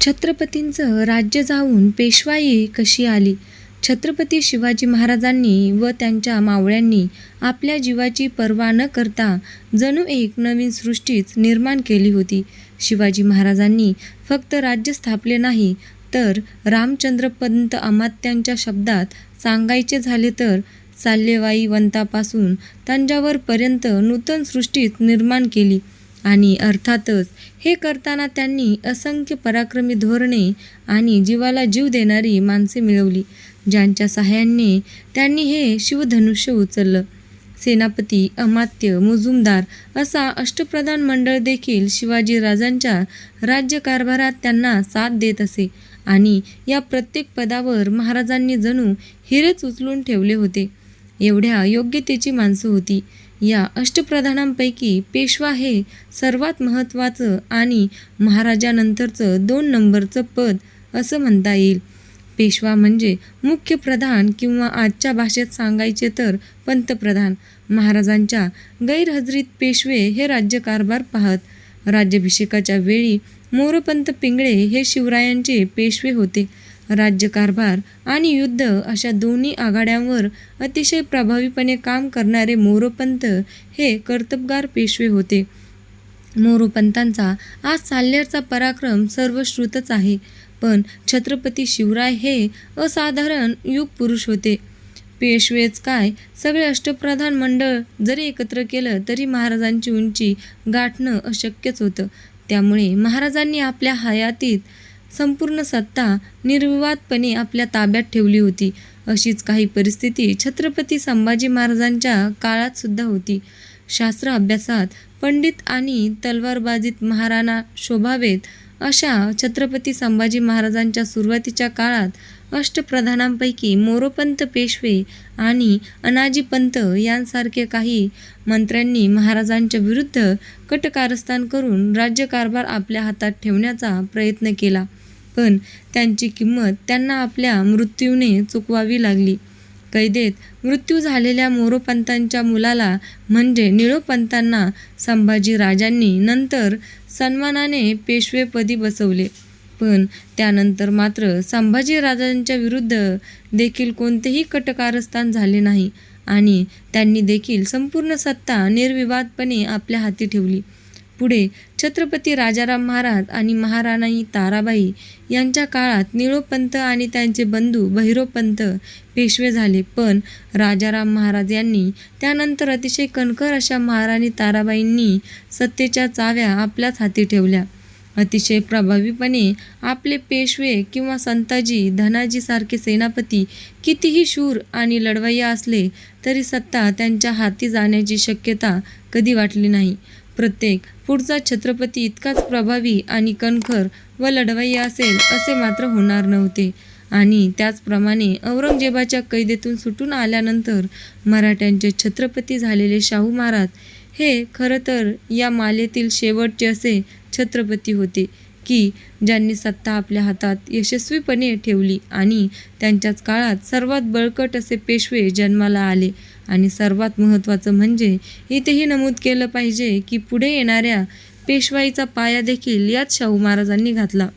छत्रपतींचं राज्य जाऊन पेशवाई कशी आली? छत्रपती शिवाजी महाराजांनी व त्यांच्या मावळ्यांनी आपल्या जीवाची पर्वा न करता जणू एक नवीन सृष्टीच निर्माण केली होती. शिवाजी महाराजांनी फक्त राज्य स्थापले नाही तर रामचंद्रपंत अमात्यांच्या शब्दात सांगायचे झाले तर साल्यवाईवंतापासून तंजावरपर्यंत नूतन सृष्टीच निर्माण केली. आणि अर्थातच हे करताना त्यांनी असंख्य पराक्रमी धोरणे आणि जीवाला जीव देणारी माणसे मिळवली ज्यांच्या सहाय्याने त्यांनी हे शिवधनुष्य उचललं. सेनापती अमात्य मुजुमदार असा अष्टप्रधान मंडळ देखील शिवाजीराजांच्या राज्यकारभारात त्यांना साथ देत असे आणि या प्रत्येक पदावर महाराजांनी जणू हिरेच उचलून ठेवले होते. एवढ्या योग्यतेची माणसं होती. या अष्टप्रधानांपैकी पेशवा हे सर्वात महत्त्वाचं आणि महाराजानंतरचं दोन नंबरचं पद असं म्हणता येईल. पेशवा म्हणजे मुख्य प्रधान किंवा आजच्या भाषेत सांगायचे तर पंतप्रधान. महाराजांच्या गैरहजरीत पेशवे हे राज्यकारभार पाहत. राज्याभिषेकाच्या वेळी मोरपंत पिंगळे हे शिवरायांचे पेशवे होते. राज्यकारभार आणि युद्ध अशा दोन्ही आघाड्यांवर अतिशय प्रभावीपणे काम करणारे मोरोपंत हे कर्तबगार पेशवे होते. मोरोपंतांचा आज साल्यरचा पराक्रम सर्वश्रुतच आहे. पण छत्रपती शिवराय हे असाधारण युगपुरुष होते. पेशवेच काय? सगळे अष्टप्रधान मंडळ जरी एकत्र केलं तरी महाराजांची उंची गाठणं अशक्यच होतं. त्यामुळे महाराजांनी आपल्या हयातीत संपूर्ण सत्ता निर्विवादपणे आपल्या ताब्यात ठेवली होती. अशीच काही परिस्थिती छत्रपती संभाजी महाराजांच्या काळात सुद्धा होती. शास्त्र अभ्यासात पंडित आणि तलवारबाजीत महाराणा शोभावेत अशा छत्रपती संभाजी महाराजांच्या सुरुवातीच्या काळात अष्टप्रधानांपैकी मोरोपंत पेशवे आणि अनाजीपंत यांसारखे काही मंत्र्यांनी महाराजांच्या विरुद्ध कटकारस्थान करून राज्यकारभार आपल्या हातात ठेवण्याचा प्रयत्न केला. पण त्यांची किंमत त्यांना आपल्या मृत्यूने चुकवावी लागली. कैदेत मृत्यू झालेल्या मोरोपंतांच्या मुलाला म्हणजे निळोपंतांना संभाजी राजांनी नंतर सन्मानाने पेशवेपदी बसवले. पण त्यानंतर मात्र संभाजी राजांच्या विरुद्ध देखील कोणतेही कटकारस्थान झाले नाही आणि त्यांनी देखील संपूर्ण सत्ता निर्विवादपणे आपल्या हाती ठेवली. पुढे छत्रपती राजाराम महाराज आणि महाराणी ताराबाई यांच्या काळात निळोपंत आणि त्यांचे बंधू भैरोपंत पेशवे झाले. पण राजाराम महाराज यांनी त्यानंतर अतिशय कणखर अशा महाराणी ताराबाईंनी सत्तेच्या चाव्या आपल्याच हाती ठेवल्या. अतिशय प्रभावीपणे आपले पेशवे किंवा संताजी धनाजीसारखे सेनापती कितीही शूर आणि लढवय्या असले तरी सत्ता त्यांच्या हाती जाण्याची शक्यता कधी वाटली नाही. प्रत्येक पुढचा छत्रपती इतकाच प्रभावी आणि कणखर व लढवाई असेल असे मात्र होणार नव्हते. आणि त्याचप्रमाणे औरंगजेबाच्या कैदेतून सुटून आल्यानंतर मराठ्यांचे छत्रपती झालेले शाहू महाराज हे खरं तर या मालेतील शेवटचे असे छत्रपती होते की ज्यांनी सत्ता आपल्या हातात यशस्वीपणे ठेवली आणि त्यांच्याच काळात सर्वात बळकट असे पेशवे जन्माला आले. आणि सर्वात महत्त्वाचं म्हणजे इथेही नमूद केलं पाहिजे की पुढे येणाऱ्या पेशवाईचा पाया देखील याच शाहू महाराजांनी घातला.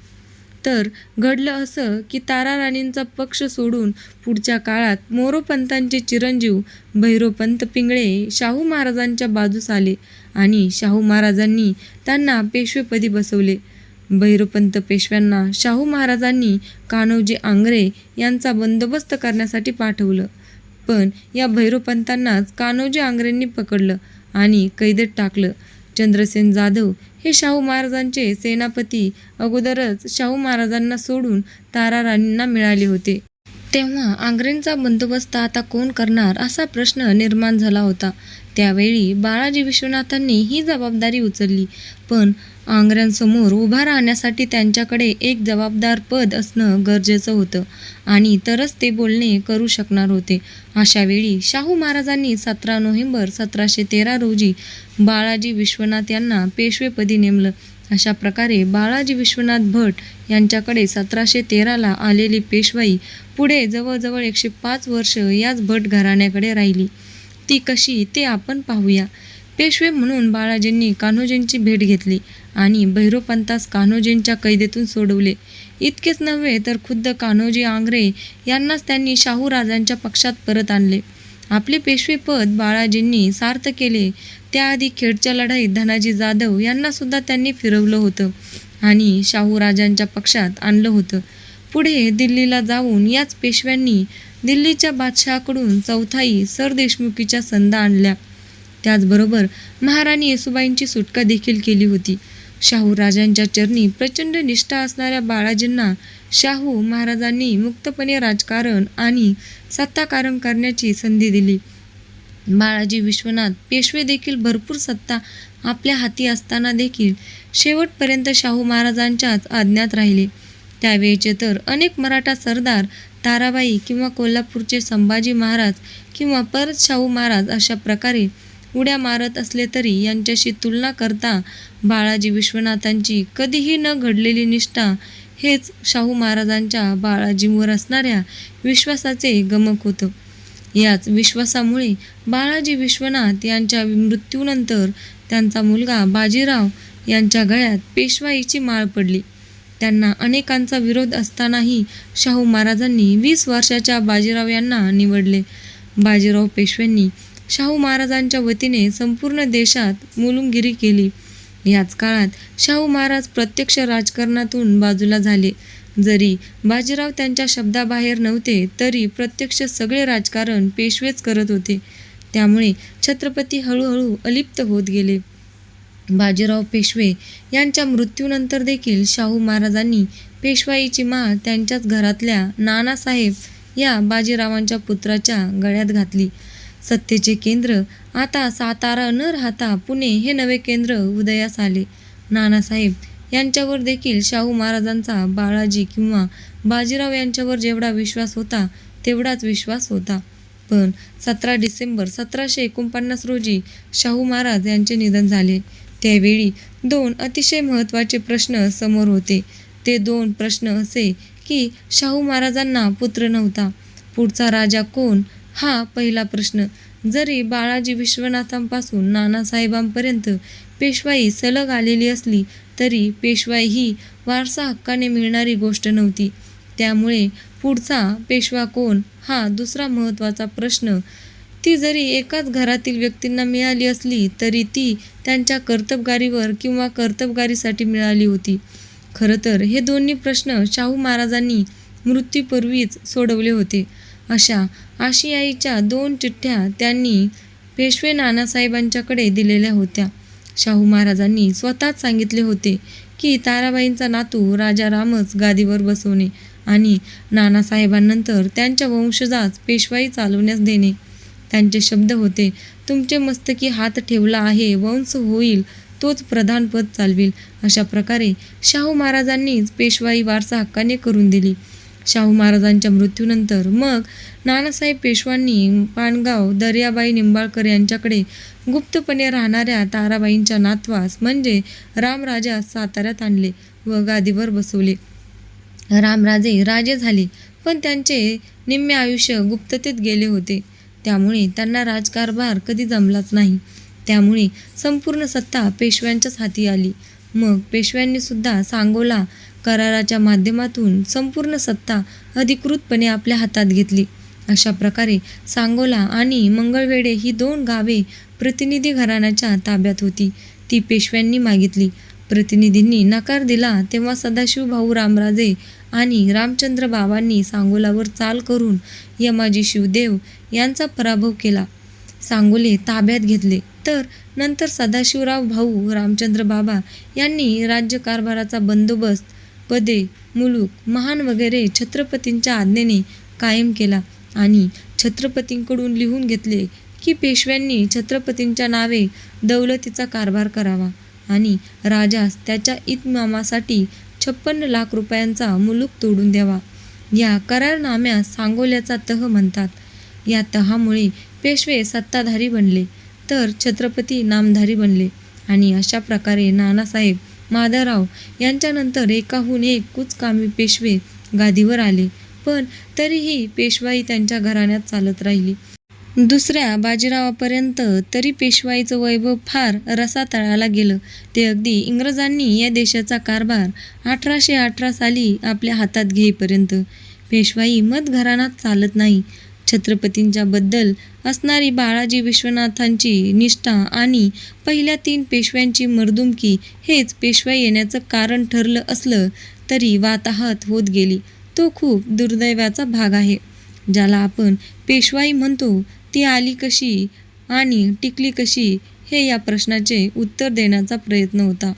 तर घडलं असं की तारा राणींचा पक्ष सोडून पुढच्या काळात मोरोपंतांचे चिरंजीव भैरोपंत पिंगळे शाहू महाराजांच्या बाजूस आले आणि शाहू महाराजांनी त्यांना पेशवेपदी बसवले. भैरोपंत पेशव्यांना शाहू महाराजांनी कान्होजी आंग्रे यांचा बंदोबस्त करण्यासाठी पाठवलं. पण या भैरवपंतांनाच कान्होजी आंग्रेंनी पकडलं आणि कैदेत टाकलं. चंद्रसेन जाधव हे शाहू महाराजांचे सेनापती अगोदरच शाहू महाराजांना सोडून तारा राणींना मिळाले होते. तेव्हा आंग्रेंचा बंदोबस्त आता कोण करणार असा प्रश्न निर्माण झाला होता. त्यावेळी बाळाजी विश्वनाथांनी ही जबाबदारी उचलली. पण आंग्र्यांसमोर उभा राहण्यासाठी त्यांच्याकडे एक जबाबदार पद असणं गरजेचं होतं आणि तरच ते बोलणे करू शकणार होते. अशावेळी शाहू महाराजांनी सतरा नोव्हेंबर सतराशे तेरा रोजी बाळाजी विश्वनाथ यांना पेशवेपदी नेमलं. अशा प्रकारे बाळाजी विश्वनाथ भट यांच्याकडे सतराशे तेराला आलेली पेशवाई पुढे जवळजवळ एकशे पाच वर्ष याच भट घराण्याकडे राहिली. ती कशी ते आपण पाहूया. पेशवे म्हणून बाळाजींनी कान्होजींची भेट घेतली आणि भैरवपंतास कान्होजींच्या कैदेतून सोडवले. इतकेच नव्हे तर खुद्द कान्होजी आंग्रे यांनाच त्यांनी शाहू राजांच्या पक्षात परत आणले. आपले पेशवेपद बाळाजींनी सार्थ केले. त्याआधी खेडच्या लढाईत धनाजी जाधव यांना सुद्धा त्यांनी फिरवलं होतं आणि शाहू राजांच्या पक्षात आणलं होतं. पुढे दिल्लीला जाऊन याच पेशव्यांनी दिल्लीच्या बादशहाकडून चौथाई सरदेशमुखीच्या संधा आणल्या. त्याचबरोबर महाराणी येसुबाईंची सुटका देखील केली होती. शाहू राजांच्या चरणी प्रचंड निष्ठा असणाऱ्या बाळाजींना शाहू महाराजांनी मुक्तपणे राजकारण आणि सत्ताकारण करण्याची संधी दिली. बाळाजी विश्वनाथ पेशवे देखील भरपूर सत्ता आपल्या हाती असताना देखील शेवटपर्यंत शाहू महाराजांच्याच आज्ञात राहिले. त्यावेळचे तर अनेक मराठा सरदार ताराबाई किंवा कोल्हापूरचे संभाजी महाराज किंवा परत शाहू महाराज अशा प्रकारे उड्या मारत असले तरी यांच्याशी तुलना करता बाळाजी विश्वनाथांची कधीही न घडलेली निष्ठा हेच शाहू महाराजांच्या बाळाजींवर असणाऱ्या विश्वासाचे गमक होतं. याच विश्वासामुळे बाळाजी विश्वनाथ यांच्या मृत्यूनंतर त्यांचा मुलगा बाजीराव यांच्या गळ्यात पेशवाईची माळ पडली. त्यांना अनेकांचा विरोध असतानाही शाहू महाराजांनी वीस वर्षाच्या बाजीराव यांना निवडले. बाजीराव पेशव्यांनी शाहू महाराजांच्या वतीने संपूर्ण देशात मुलुमगिरी केली. याच काळात शाहू महाराज प्रत्यक्ष राजकारणातून बाजूला झाले. जरी बाजीराव त्यांच्या शब्दाबाहेर नव्हते तरी प्रत्यक्ष सगळे राजकारण पेशवेच करत होते. त्यामुळे छत्रपती हळूहळू अलिप्त होत गेले. बाजीराव पेशवे यांच्या मृत्यूनंतर देखील शाहू महाराजांनी पेशवाईची माळ त्यांच्याच घरातल्या नानासाहेब या बाजीरावांच्या पुत्राच्या गळ्यात घातली. सत्तेचे केंद्र आता सातारा न राहता पुणे हे नवे केंद्र उदयास आले. नानासाहेब यांच्यावर देखील शाहू महाराजांचा बाळाजी किंवा बाजीराव यांच्यावर जेवढा विश्वास होता तेवढाच विश्वास होता. पण सतरा डिसेंबर सतराशे एकोणपन्नास रोजी शाहू महाराज यांचे निधन झाले. त्यावेळी दोन अतिशय महत्त्वाचे प्रश्न समोर होते. ते दोन प्रश्न असे की शाहू महाराजांना पुत्र नव्हता. पुढचा राजा कोण? हा पहिला प्रश्न. जरी बाळाजी विश्वनाथांपासून नानासाहेबांपर्यंत पेशवाई सलग आलेली असली तरी पेशवाई ही वारसा हक्काने मिळणारी गोष्ट नव्हती. त्यामुळे पुढचा पेशवा कोण? हा दुसरा महत्त्वाचा प्रश्न ती जरी एकाच घरातील व्यक्तींना मिळाली असली तरी ती त्यांच्या कर्तबगारीवर किंवा कर्तबगारीसाठी मिळाली होती. खरं तर हे दोन्ही प्रश्न शाहू महाराजांनी मृत्यूपूर्वीच सोडवले होते. अशा आशियाईच्या दोन चिठ्ठ्या त्यांनी पेशवे नानासाहेबांच्याकडे दिलेल्या होत्या. शाहू महाराजांनी स्वतःच सांगितले होते की ताराबाईंचा नातू राजा रामच गादीवर बसवणे आणि नानासाहेबांनंतर त्यांच्या वंशजाच पेशवाई चालवण्यास देणे. त्यांचे शब्द होते. तुमचे मस्तकी हात ठेवला आहे वंश होईल तोच प्रधानपद चालविल. अशा प्रकारे शाहू महाराजांनीच पेशवाई वारसा हक्काने करून दिली. शाहू महाराजांच्या मृत्यूनंतर मग नानासाहेब पेशवांनी पाणगाव दर्याबाई निंबाळकर यांच्याकडे गुप्तपणे राहणाऱ्या ताराबाईंच्या नातवास म्हणजे रामराजा साताऱ्यात आणले व गादीवर बसवले. रामराजे राजे झाले पण त्यांचे निम्मे आयुष्य गुप्ततेत गेले होते. त्यामुळे त्यांना राजकारभार कधी जमलाच नाही. त्यामुळे संपूर्ण सत्ता पेशव्यांच्याच हाती आली. मग पेशव्यांनी सुद्धा सांगोला कराराच्या माध्यमातून संपूर्ण सत्ता अधिकृतपणे आपल्या हातात घेतली. अशा प्रकारे सांगोला आणि मंगळवेढे ही दोन गावे प्रतिनिधी घराण्याच्या ताब्यात होती. ती पेशव्यांनी मागितली. प्रतिनिधींनी नकार दिला तेव्हा सदाशिव भाऊ रामराजे आणि रामचंद्र बाबांनी सांगोलावर चाल करून यमाजी शिवदेव यांचा पराभव केला. सांगोले ताब्यात घेतले. तर नंतर सदाशिवराव भाऊ रामचंद्र बाबा यांनी राज्यकारभाराचा बंदोबस्त पदे मुलूक महान वगैरे छत्रपतींच्या आज्ञेने कायम केला आणि छत्रपतींकडून लिहून घेतले की पेशव्यांनी छत्रपतींच्या नावे दौलतीचा कारभार करावा. आणि राजास त्याच्या इतमामासाठी छप्पन्न लाख रुपयांचा मुलूक तोडून द्यावा. या करारनाम्यास सांगोल्याचा तह म्हणतात. या तहामुळे पेशवे सत्ताधारी बनले तर छत्रपती नामधारी बनले आणि अशा प्रकारे नानासाहेब माधवराव यांच्यानंतर एकाहून एक कुचकामी पेशवे गादीवर आले. पण तरीही पेशवाई त्यांच्या घराण्यात चालत राहिली. दुसऱ्या बाजीरावापर्यंत तरी पेशवाईचं वैभव फार रसातळाला गेलं. ते अगदी इंग्रजांनी या देशाचा कारभार अठराशे अठरा साली आपल्या हातात घेईपर्यंत. पेशवाई मत घराण्यात चालत नाही. छत्रपतींच्या बद्दल असणारी बाळाजी विश्वनाथांची निष्ठा आणि पहिल्या तीन पेशव्यांची मर्दुमकी हेच पेशवाई येण्याचं कारण ठरलं असलं तरी वाताहत होत गेली. तो खूप दुर्दैवाचा भाग आहे. ज्याला आपण पेशवाई म्हणतो ती आली कशी आणि टिकली कशी हे या प्रश्नाचे उत्तर देण्याचा प्रयत्न होता.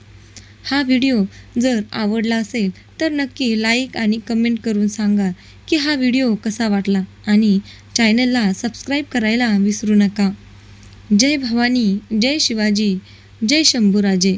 हा व्हिडिओ जर आवडला असेल तर नक्की लाईक आणि कमेंट करून सांगा की हा व्हिडिओ कसा वाटला आणि चॅनलला सबस्क्राईब करायला विसरू नका. जय भवानी जय शिवाजी जय शंभूराजे.